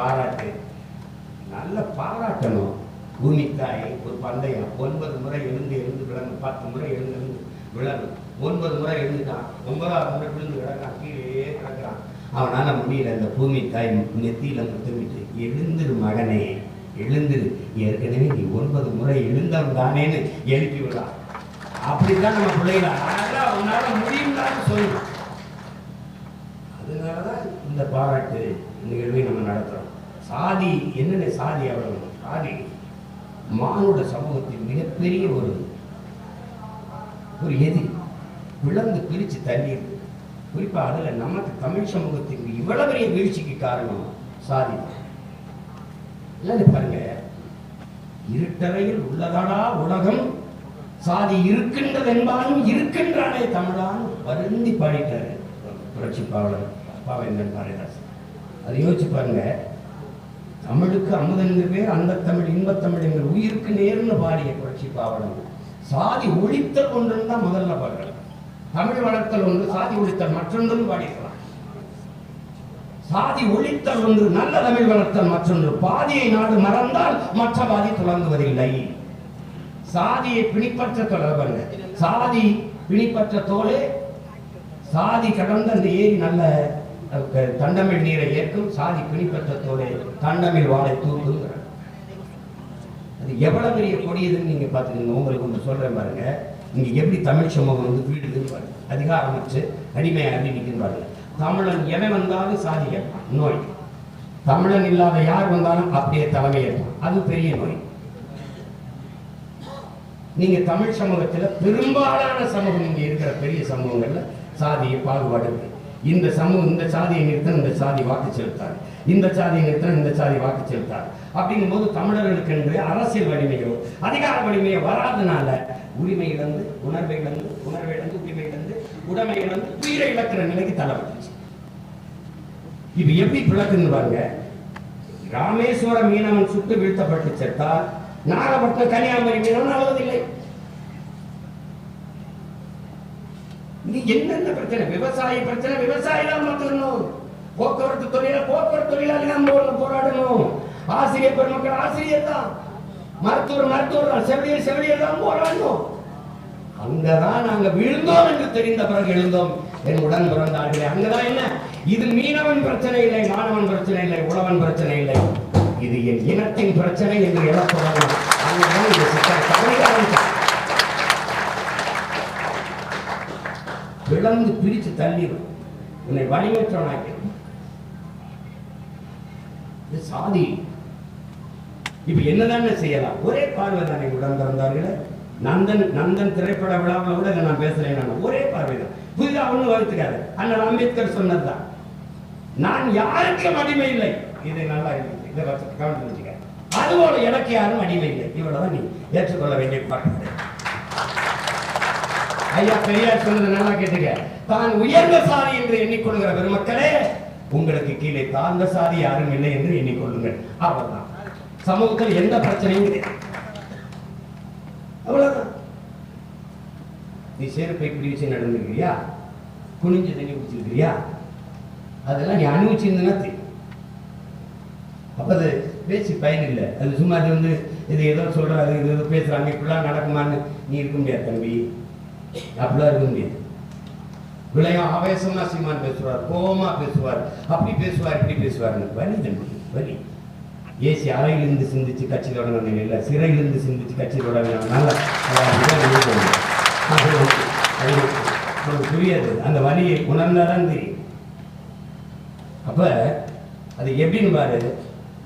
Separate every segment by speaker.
Speaker 1: பாராட்டு. நல்ல பாராட்டணும். பூமித்தாய் ஒரு பந்தயம். ஒன்பது முறை எழுந்து எழுந்து விழணும் பத்து முறை எழுந்து எழுந்து விழணும் ஒன்பது முறை எழுந்துட்டான். ஒன்பதாவது முறை விழுந்து கிடக்கான் கீழே கிடக்கிறான். அவனால முடியல. அந்த பூமி தாய் நெத்தியில முத்தமிட்டு எழுந்துரு மகனே எழுந்துரு. ஏற்கனவே நீ ஒன்பது முறை எழுந்தவன் தானேன்னு எழுப்பி விடலாம் அப்படிதான் நம்ம பிள்ளைகளை அவனால உன்னால முடியும்னு சொல்லணும் அதனாலதான் இந்த பாராட்டு நிகழ்வை நம்ம நடத்துறோம். சாதி என்னென்ன சாதி அவ்வளவு? சாதி. மானுட சமூகத்தின் மிகப்பெரிய ஒரு ஒரு எதிரி விளந்து பிரிச்சு தள்ளியது. குறிப்பா அதுல நமக்கு தமிழ் சமூகத்தின் இவ்வளவு பெரிய வீழ்ச்சிக்கு காரணம் சாதி. இல்லை பாருங்க இருட்டறையில் உள்ளதாடா உலகம்? சாதி இருக்கின்றது என்பாலும் இருக்கின்றானே தமிழான். வருந்தி பாடிட்டாரு புரட்சி பாவலர் பாவேந்தன் பாரதிதாசன். அதை யோசிச்சு பாருங்க தமிழுக்கு அமுதென்று பேர் அந்த தமிழ் இன்பத்தமிழ் என்று உயிருக்கு நேர்னு பாடிய புரட்சி பாவலன் சாதி ஒழித்தல் ஒன்றுன்னு தான் முதல்ல பாடுறாங்க. தமிழ் வளர்த்தல் ஒன்று சாதி ஒழித்தல் மற்றொன்றும் பாடியிருக்கலாம். சாதி ஒழித்தல் ஒன்று நல்ல தமிழ் வளர்த்தல் மற்றொன்று. பாதியை நாடு மறந்தால் மற்ற பாதி துளங்குவதில்லை சாதியை பிணிப்பற்ற தொடர்பல்ல சாதி பிணிப்பற்ற தோலே சாதி கடந்த அந்த ஏரி நல்ல தண்டமிழ் நீரை ஏற்கும் சாதி பிணிப்பற்றத்தோடு தண்டமிழ் வாழை தூக்குங்கிற அது எவ்வளவு பெரிய கொடியதுன்னு நீங்க பாத்துக்கீங்க உங்களுக்கு ஒன்று சொல்றேன் பாருங்க. இங்க எப்படி தமிழ் சமூகம் வந்து வீடுதுன்னு பாருங்க. அதிகாரம் வச்சு அள்ளி நிற்கும் பாருங்க. தமிழன் எவன் வந்தாலும் சாதி ஏற்பான் நோய். தமிழன் இல்லாத யார் வந்தாலும் அப்படியே தலைமை ஏற்பான் அது பெரிய நோய். நீங்க தமிழ் சமூகத்துல பெரும்பாலான சமூகம் இங்க இருக்கிற பெரிய சமூகங்கள்ல சாதிய பாகுபாடு இந்த சமூகம் இந்த சாதியை நிறுத்தணும் இந்த சாதி வாக்கு செலுத்தார் இந்த சாதியை நிறுத்தணும் இந்த சாதி வாக்கு செலுத்தார் அப்படிங்கும் போது தமிழர்களுக்கு என்று அரசியல் வலிமையோ அதிகார வலிமையோ வராதனால உரிமை இழந்து உணர்வை இழந்து உணர்வை இழந்து உரிமை இழந்து உடமை இழந்து உயிரை இழக்கிற நிலைக்கு தள்ளப்பட்டுச்சு இது எப்படி பிளக்குன்னு பாருங்க. ராமேஸ்வர மீனவன் சுட்டு வீழ்த்தப்பட்டு செத்தால் நாகப்பட்டினம் கன்னியாகுமரி மீனவன் அழுவதில்லை. என்னென்ன பிரச்சனை? விவசாய பிரச்சனை விவசாயி தான் பார்த்துக்கணும் போக்குவரத்து தொழில போக்குவரத்து தொழிலாளி தான் போராடணும். ஆசிரியர் பெருமக்கள் ஆசிரியர் தான். மருத்துவர் மருத்துவர் தான். செவிலியர் செவிலியர் தான் போராடணும். அங்கதான் நாங்க விழுந்தோம் என்று தெரிந்த பிறகு எழுந்தோம். என் உடன் பிறந்தார்களே அங்கதான் என்ன? இது மீனவன் பிரச்சனை இல்லை மாணவன் பிரச்சனை இல்லை உழவன் பிரச்சனை இல்லை. இது என் இனத்தின் பிரச்சனை என்று எழப்படணும் அங்கதான் இந்த சிக்கல் பிளந்து பிரிச்சு தள்ளிடும் உன்னை வழிமற்றவனாக்கிடும் இது சாதி. இப்ப என்னதானே செய்யலாம்? ஒரே பார்வை தானே உடன் திறந்தார்களே நந்தன் நந்தன் திரைப்பட விழாவில் கூட நான் பேசுறேன் நான். ஒரே பார்வை தான். புதிதாக ஒன்றும் வகுத்துக்காது. அண்ணன் அம்பேத்கர் சொன்னதுதான். நான் யாருக்கும் அடிமை இல்லை. இதை நல்லா இருக்கு. இதை வச்சு அது வச்சுக்க அதுபோல எனக்கு யாரும் அடிமை இல்லை. இவ்வளவுதான் நீ ஏற்றுக்கொள்ள வேண்டிய பார்க்கிறேன் ஐயா பெரியார் சொன்னது நல்லா கேட்டுக்க. தான் உயர்ந்த சாதி என்று எண்ணிக்கொள்கிற பெருமக்களே உங்களுக்கு கீழே தாழ்ந்த சாதி யாரும் இல்லை என்று எண்ணிக்கொள்ளுங்கள். அவ்வளவுதான். சமூகத்தில் எந்த பிரச்சனையும் கிடையாது அவ்வளவுதான். நீ செருப்பை இப்படி வச்சு நடந்துக்கிறியா? குனிஞ்சு தண்ணி குடிச்சிருக்கிறியா? அதெல்லாம் நீ அனுபவிச்சிருந்தனா தெரியும் அப்ப அது பேசி பயன் இல்லை. அது சும்மா அது வந்து இது ஏதோ சொல்றாரு இது ஏதோ பேசுறாங்க இப்படிலாம் நடக்குமான்னு நீ இருக்க முடியாது தம்பி. அப்படிலாம் இருக்க முடியாது. விளையம் ஆவேசமா சீமான் பேசுவார் கோபமா பேசுவார். அப்படி பேசுவார் இப்படி பேசுவார்னு வலி தம்பி வலி. ஏசி அறையிலிருந்து சிந்திச்சு கட்சி தொடங்க இல்லை சிறையிலிருந்து சிந்திச்சு கட்சி தொடங்கினால புரியாது. அந்த வலியை உணர்ந்தாதான் தெரியும். அப்ப அது எப்படின்னு பாரு?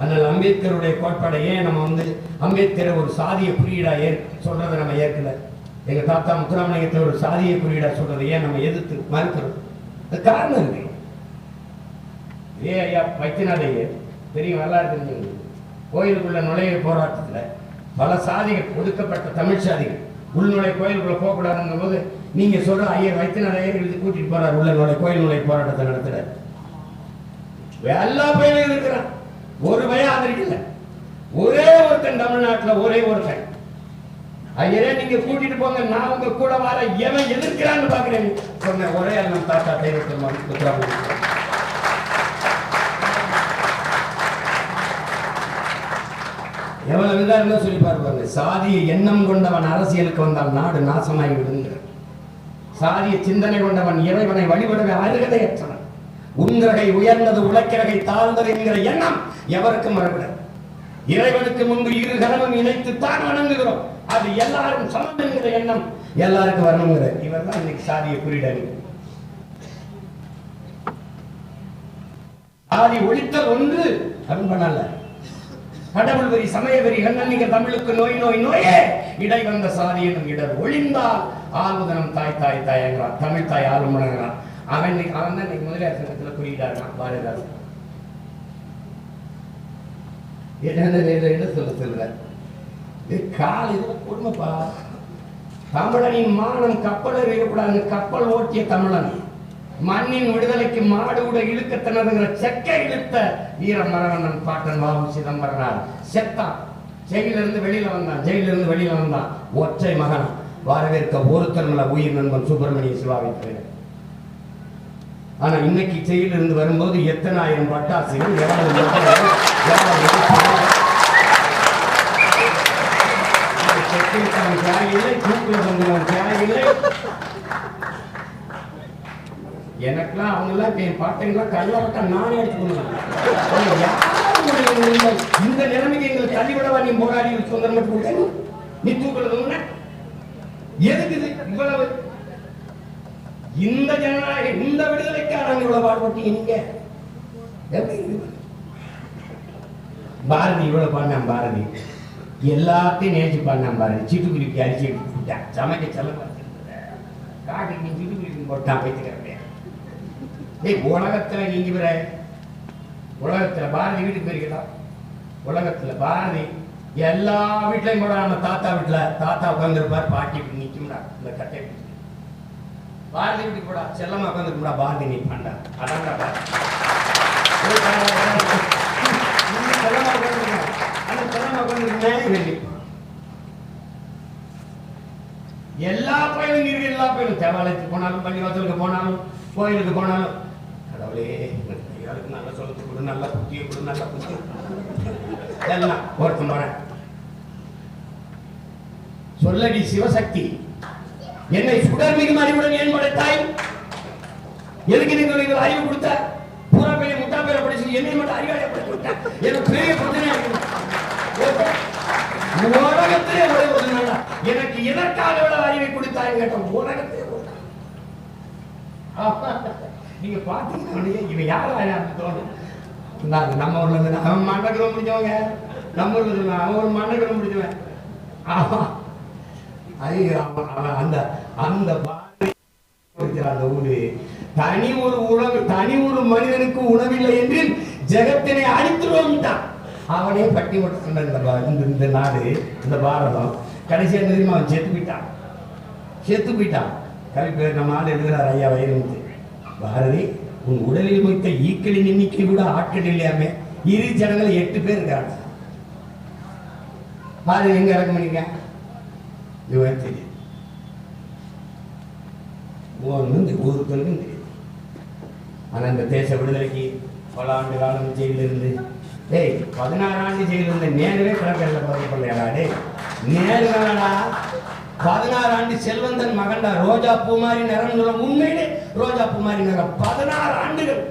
Speaker 1: அதனால் அம்பேத்கருடைய கோட்பாடை ஏன் நம்ம வந்து அம்பேத்கரை ஒரு சாதிய குறியீடாக ஏற் சொல்றதை நம்ம ஏற்கலை? எங்க தாத்தா முத்துராமலிங்கத்தை ஒரு சாதிய குறியீடா சொல்றதை ஏன் நம்ம எதிர்த்து மறுக்கிறோம்? அது காரணம் இருக்கு ஏ ஐயா வைத்தியநாதையர் பெரிய வரலாறு தெரிஞ்சவங்க. கோயிலுக்குள்ள நுழைய போராட்டத்துல பல சாதிகள் ஒடுக்கப்பட்ட தமிழ் சாதிகள் உள்நுழை கோயிலுக்குள்ள போகக்கூடாதுங்கும் போது நீங்க சொல்ற ஐயர் வைத்தியநாத ஐயர் எழுதி கூட்டிட்டு போறார் உள்ள நுழை கோயில் நுழை போராட்டத்தை நடத்துறாரு எல்லா பயிலும் இருக்கிறான். ஒரு பயம் ஆதரிக்கல. ஒரே ஒருத்தன் தமிழ்நாட்டுல ஒரே ஒருத்தன். ஐயரே நீங்க கூட்டிட்டு போங்க. நான் உங்க கூட வர எவன் எதிர்க்கிறான்னு பாக்குறேன் சொன்ன ஒரே ஆள் தாத்தா தெய்வத்தில் முத்துராமலிங்கம் எவ்வளவு இதா இருந்தா சொல்லி பாருப்பாங்க சாதிய எண்ணம் கொண்டவன் அரசியலுக்கு வந்தால் நாடு நாசமாகி விடுங்கிற சாதிய சிந்தனை கொண்டவன் இறைவனை வழிபடவே அருகதையற்றவன். உன்கிரகை உயர்ந்தது உழைக்கிறகை தாழ்ந்தது என்கிற எண்ணம் எவருக்கும் வரக்கூடாது. இறைவனுக்கு முன்பு இரு கரமும் இணைத்து தான் வணங்குகிறோம். அது எல்லாரும் சமம் என்கிற எண்ணம். எல்லாருக்கும் வரணுங்கிற இவர் தான் இன்னைக்கு சாதியை குறியீடு ஆதி ஒழித்தல் ஒன்று அருண் பண்ணல கடவுள் வரி சமய வரி கண்ணன்னிக தமிழுக்கு நோய் நோய் நோயே. இடை வந்த சாதி என்னும் இடர் ஒழிந்தால் ஆளுதனம் தாய் தாய் தாயங்கிறான் தமிழ் தாய் ஆளும் அவன் இன்னைக்கு- அவன் தான் இன்னைக்கு முதலியார் சங்கத்தில் குறியிடாருக்கான் பாரதிதாசன். என்னென்ன சொல்ல சொல்ற இது கால் கொடுமைப்பா தமிழனின் மானம் கப்பலில் இருக்கக்கூடாது கப்பல் ஓட்டிய தமிழன். மண்ணின் விடுதலைக்கு மாடு கூட இழுக்க திணறுகிற செக்க இழுத்த வீர மரவண்ணன் பாட்டன் பாபு சிதம்பரனார். செத்தான். ஜெயிலிருந்து வெளியில வந்தான் ஜெயிலிருந்து வெளியில வந்தான். ஒற்றை மகன். வரவேற்க ஒருத்தர் மேல உயிர் நண்பன் சுப்பிரமணிய சிவாவை தவிர ஆனா இன்னைக்கு ஜெயிலிருந்து வரும்போது எத்தனை ஆயிரம் பட்டாசுகள் எவ்வளவு தேவையில்லை தூக்கில் தேவையில்லை எனக்கெல்லாம் அவங்கெல்லாம் என் பாட்டைங்கெல்லாம் கையாளட்டா நானே எடுத்துக்கணும். இந்த நிலைமைக்கு எங்களுக்கு தள்ளிவிடவா நீ போராடி சுதந்திரம் மட்டும் கொடுக்க நீ தூக்குறது இவ்வளவு? இந்த ஜனநாயக இந்த விடுதலைக்காரங்க இவ்வளவு பாடுபட்டீங்க நீங்க? பாரதி இவ்வளவு பண்ணான் பாரதி. எல்லாத்தையும் நேச்சு பண்ணான் பாரு சிட்டுக்குருக்கி அரிசி எடுத்து விட்டான் சமைக்க செல்ல காட்டுக்கு நீ சிட்டுக்குருக்கி போட்டான் வைத்துக்கிறேன் ஏய் உலகத்தில் நீங்க பிற உலகத்தில் பாரதி வீட்டுக்கு போயிருக்கலாம் உலகத்தில் பாரதி எல்லா வீட்லையும் கூட நம்ம தாத்தா வீட்டில் தாத்தா உட்காந்துருப்பார் பாட்டி இப்படி நிற்கும்டா இந்த கட்டை பாரதி வீட்டுக்கு கூட செல்லமாக உட்காந்துருக்கும்டா பாரதி நிற்பாண்டா பண்ணா. அதான்டா பாரதி ஏய், பாரதி, பாரதி. நீ செல்லமா உட்காந்துருக்க எல்லா பயனும் இருக்கு எல்லா பயனும் தேவாலயத்துக்கு போனாலும் பள்ளிவாசலுக்கு போனாலும் கோயிலுக்கு போனாலும். கடவுளே ஐயாவுக்கு நல்ல சொல்லத்து கொடு நல்ல புத்தியை கொடு நல்ல புத்தி. எல்லாம் ஒருத்தன் போறேன் சொல்லடி சிவசக்தி. என்னை சுடர் மிகும் அறிவுடன் ஏன் படைத்தாய் எதுக்கு நீங்க நீங்கள் அறிவு கொடுத்த? பூரா பேரை முட்டா பேரை படிச்சு என்னை மட்டும் அறிவாளியை படிச்சு விட்ட எனக்கு பெரிய பிரச்சனையா இருக்கு உலகத்திலே ஒரே ஒரு எனக்கு எதற்காக இவ்வளவு அறிவை கொடுத்தாய் கேட்டோம். உலகத்திலே நீங்க பாத்தீங்கன்னா இவன் யாரா? தோணும் நான் நம்ம ஊர்ல இருந்து அவன் மண்டகிரம் முடிஞ்சவங்க. நம்ம ஊர்ல இருந்து அவன் ஒரு மண்டகிரம் முடிஞ்சவன். ஆமா. ஐயோ அந்த அந்த அந்த ஊரு. தனி ஒரு உணவு தனி ஒரு மனிதனுக்கு உணவில்லை என்று ஜெகத்தினை அழித்துருவான்ட்டான் அவனே பட்டி போட்டு இந்த பா- இந்த இந்த நாடு இந்த பாரதம். கடைசியாக தெரியுமா? அவன் செத்து போயிட்டான். செத்து போயிட்டான். கவி பேர் நம்ம ஆள் எழுதுகிறார் ஐயா வயிறு பாரதி உன் உடலில் மொய்த்த ஈக்களின் எண்ணிக்கை கூட ஆட்கள் இல்லையாமே? இரு ஜனங்கள் எட்டு பேர் இருக்காங்க. பாரதி எங்க இறக்கம் பண்ணிருக்கேன் இவன் தெரியும். ஒன்றும் இந்த தெரியும் ஆனால் இந்த தேச விடுதலைக்கு பல ஆண்டு காலம் ஜெயிலிருந்து இருந்து டேய் பதினாறு ஆண்டு ஜெயிலில் இருந்த நேருவே கிடக்கல பதவிப்பள்ளையாடா டேய். நேரு வேணாடா பதினாறு ஆண்டு செல்வந்தன் மகன்டா ரோஜா பூ மாதிரி நிறம் சொல்ல உண்மையிலே ரோஜா பூ மாதிரி நிறம் பதினாறு ஆண்டுகள்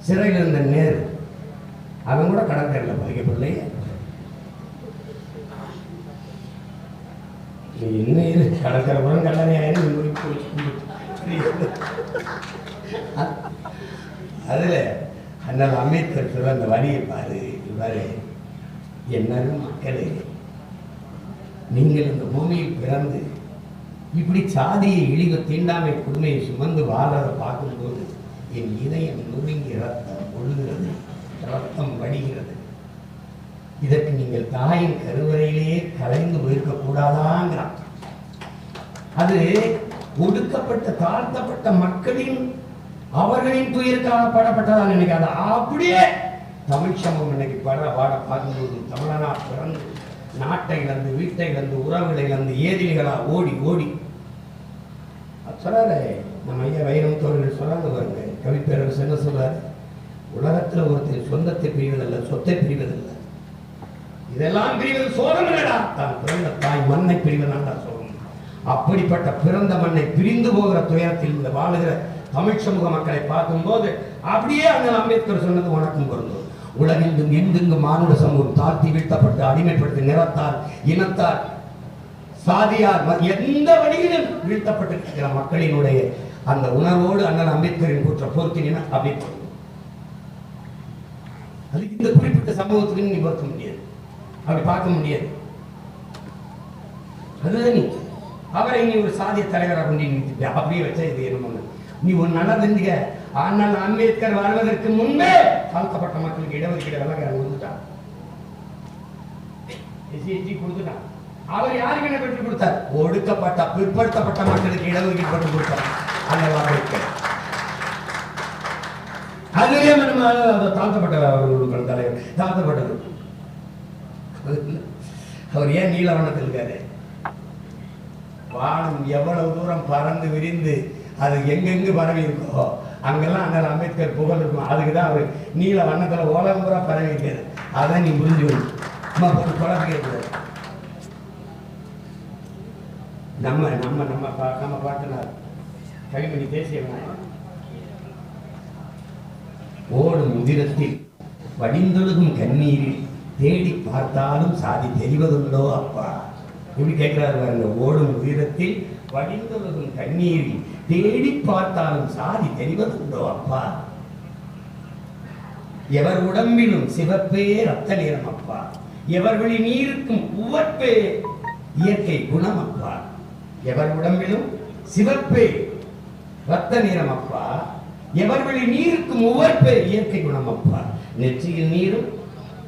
Speaker 1: சிறையில் இருந்த நேரு. அவன் கூட கடற்கரையில் பாதிக்கப்படலையே இன்னும் என்ன கடற்கரை புறம் கல்லறை ஆயிரம் நீ போய் அண்ணல் அம்பேத்கர் அந்த வரியை பாரு. வரை என்னன்னு மக்களே நீங்கள் இந்த பூமியில் பிறந்து இப்படி சாதியை இழிவு தீண்டாமை கொடுமையை சுமந்து வாழ்றதை பார்க்கும்போது என் இதயம் நொறுங்கி ரத்தம் ஒழுகிறது ரத்தம் வடிகிறது. இதற்கு நீங்கள் தாயின் கருவறையிலேயே கலைந்து போயிருக்கக்கூடாதாங்கிறான் அது ஒடுக்கப்பட்ட தாழ்த்தப்பட்ட மக்களின் அவர்களின் துயருக்காக பாடப்பட்டதா நினைக்காத அப்படியே தமிழ் சமூகம் இன்னைக்கு பாட பாட பார்க்கும்போது தமிழனா பிறந்து நாட்டை இழந்து வீட்டை இழந்து உறவுகளை இழந்து ஏதிலிகளா ஓடி ஓடி. அது சொல்றாரு நம்ம ஐயா வைரமுத்தவர்கள் சொல்றாங்க பாருங்க கவிப்பேரரசு என்ன சொல்றாரு? உலகத்துல ஒருத்தர் சொந்தத்தை பிரிவதில்லை சொத்தை பிரிவதில்லை. இதெல்லாம் பிரிவது சோதனைடா தான் பிறந்த தாய் மண்ணை பிரிவதாண்டா சொல்லணும் அப்படிப்பட்ட பிறந்த மண்ணை பிரிந்து போகிற துயரத்தில் இந்த வாழுகிற தமிழ் சமூக மக்களை பார்க்கும்போது அப்படியே அண்ணல் அம்பேத்கர் சொன்னது உனக்கும் பொருந்தும். உலகெங்கும் எங்கெங்கும் மானுட சமூகம் தாழ்த்தி வீழ்த்தப்பட்டு அடிமைப்படுத்தி நிறத்தார் இனத்தார் சாதியார் எந்த வழியிலும் வீழ்த்தப்பட்டிருக்கிற மக்களினுடைய அந்த உணர்வோடு அண்ணன் அம்பேத்கரின் கூற்ற பொருத்தினா அப்படி அது இந்த குறிப்பிட்ட சம்பவத்துக்கு நீ பார்க்க முடியாது. அப்படி பார்க்க முடியாது. அதுதான் நீ. அவரை நீ ஒரு சாதிய தலைவராக கொண்டு அப்படியே வச்சா இது என்ன நீ ஒரு நல்லா தெரிஞ்சுக்க ஆனால் அம்பேத்கர் வாழ்வதற்கு முன்பே தாழ்த்தப்பட்ட மக்களுக்கு இடஒதுக்கீடு வெள்ளக்காரன் கொடுத்துட்டான் எஸ்சிஎஸ்டி கொடுத்துட்டான். அவர் யாருக்கு என்ன பெற்றுக் கொடுத்தார்? ஒடுக்கப்பட்ட பிற்படுத்தப்பட்ட மக்களுக்கு இடஒதுக்கீடு பெற்றுக் கொடுத்தார். அந்த அம்பேத்கர்? அதுவே நம்ம தாழ்த்தப்பட்ட அவர்களுக்கு தலைவர். தாழ்த்தப்பட்டது அவர் ஏன் நீலவண்ணத்தில் இருக்காரு? வானம் எவ்வளவு தூரம் பறந்து விரிந்து அது எங்கெங்கு பரவி இருக்கோ அங்கெல்லாம் அண்ணல் அம்பேத்கர் புகழ் இருக்கும். அதுக்கு தான் அவர் நீல வண்ணத்தில் உலகம் பூரா பரவி அதான் நீ புரிஞ்சு நம்ம போட்டு குழப்பிக்கிறது நம்ம நம்ம நம்ம பா- நம்ம பாட்டுனார். கவிமணி தேசிய ஓடும் உதிரத்தில் வடிந்தொழுகும் கண்ணீரில் தேடி பார்த்தாலும் சாதி தெரிவதுண்டோ அப்பா? இப்படி கேட்கிறாரு பாருங்க. ஓடும் உதிரத்தில் வடிந்தவர்கள் கண்ணீரில் தேடி பார்த்தாலும் சாதி தெரிவதுண்டோ அப்பா? எவர் உடம்பிலும் சிவப்பே ரத்த நிறம் அப்பா. எவர்களின் நீருக்கும் உவப்பே இயற்கை குணம் அப்பா. எவர் உடம்பிலும் சிவப்பே ரத்த நிறம் அப்பா. எவர்களின் நீருக்கும் உவப்பே இயற்கை குணம் அப்பா. நெற்றியில் நீரும்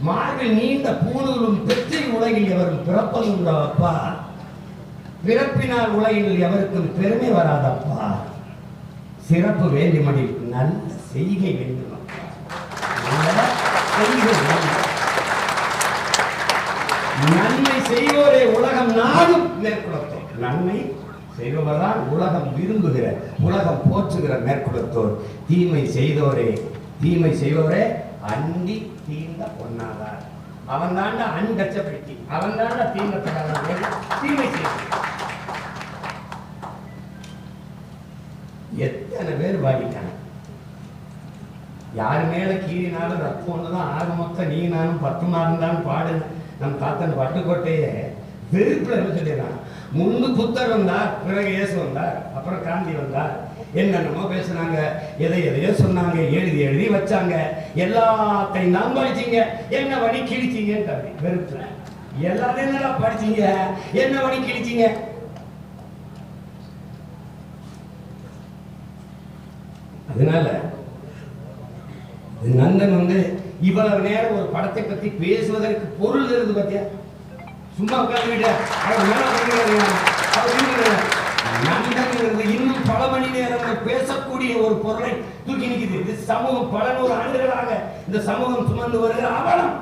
Speaker 1: மார்பில் நீண்ட பூணூலும் பெற்றை உலகில் எவரும் பிறப்பதுண்டோ அப்பா? பிறப்பினால் உலகில் எவருக்கும் பெருமை வராதப்பா. சிறப்பு வேண்டுமனில் நல்ல செய்கை வேண்டும் செய்கை வேண்டும். நன்மை செய்வோரே உலகம் நாடும் மேற்குலத்தோர். நன்மை செய்பவர்தான் உலகம் விரும்புகிற உலகம் போற்றுகிற மேற்குலத்தோர். தீமை செய்தோரே தீமை செய்வோரே அண்டி தீண்ட பொன்னாதார். அவன் தாண்டா அன்கச்சப்படுத்தி அவன் தாண்ட தீண்டப்படாத தீமை செய்வான் எத்தனை பேர் பாடிட்டாங்க யார் மேலே கீழினாலும் ரத்தம் தான் ஆக மொத்தம் நீ நானும் பத்து மாதம் தான் பாடு. நம் தாத்தன் பட்டுக்கோட்டையே வெறுப்பில் இருந்து சொல்லிடுறான் முன்னு புத்தர் வந்தார் பிறகு இயேசு வந்தார் அப்புறம் காந்தி வந்தார். என்னென்னமோ பேசுனாங்க எதை எதையோ சொன்னாங்க எழுதி எழுதி வச்சாங்க. எல்லாத்தையும் தான் படிச்சிங்க என்ன வழி கிழிச்சீங்கன்றாரு வெறுப்புல. எல்லாத்தையும் என்னடா படிச்சீங்க? என்ன வழி கிழிச்சீங்க? அதனால நந்தன் வந்து இவ்வளவு நேரம் ஒரு படத்தை பத்தி பேசுவதற்கு பொருள் இருந்து பார்த்தியா சும்மா உட்கார்ந்துக்கிட்ட இன்னும் பல மணி நேரம் பேசக்கூடிய ஒரு பொருளை தூக்கி நிக்குது இது சமூகம் பல நூறு ஆண்டுகளாக இந்த சமூகம் சுமந்து வருகிற அவலம்.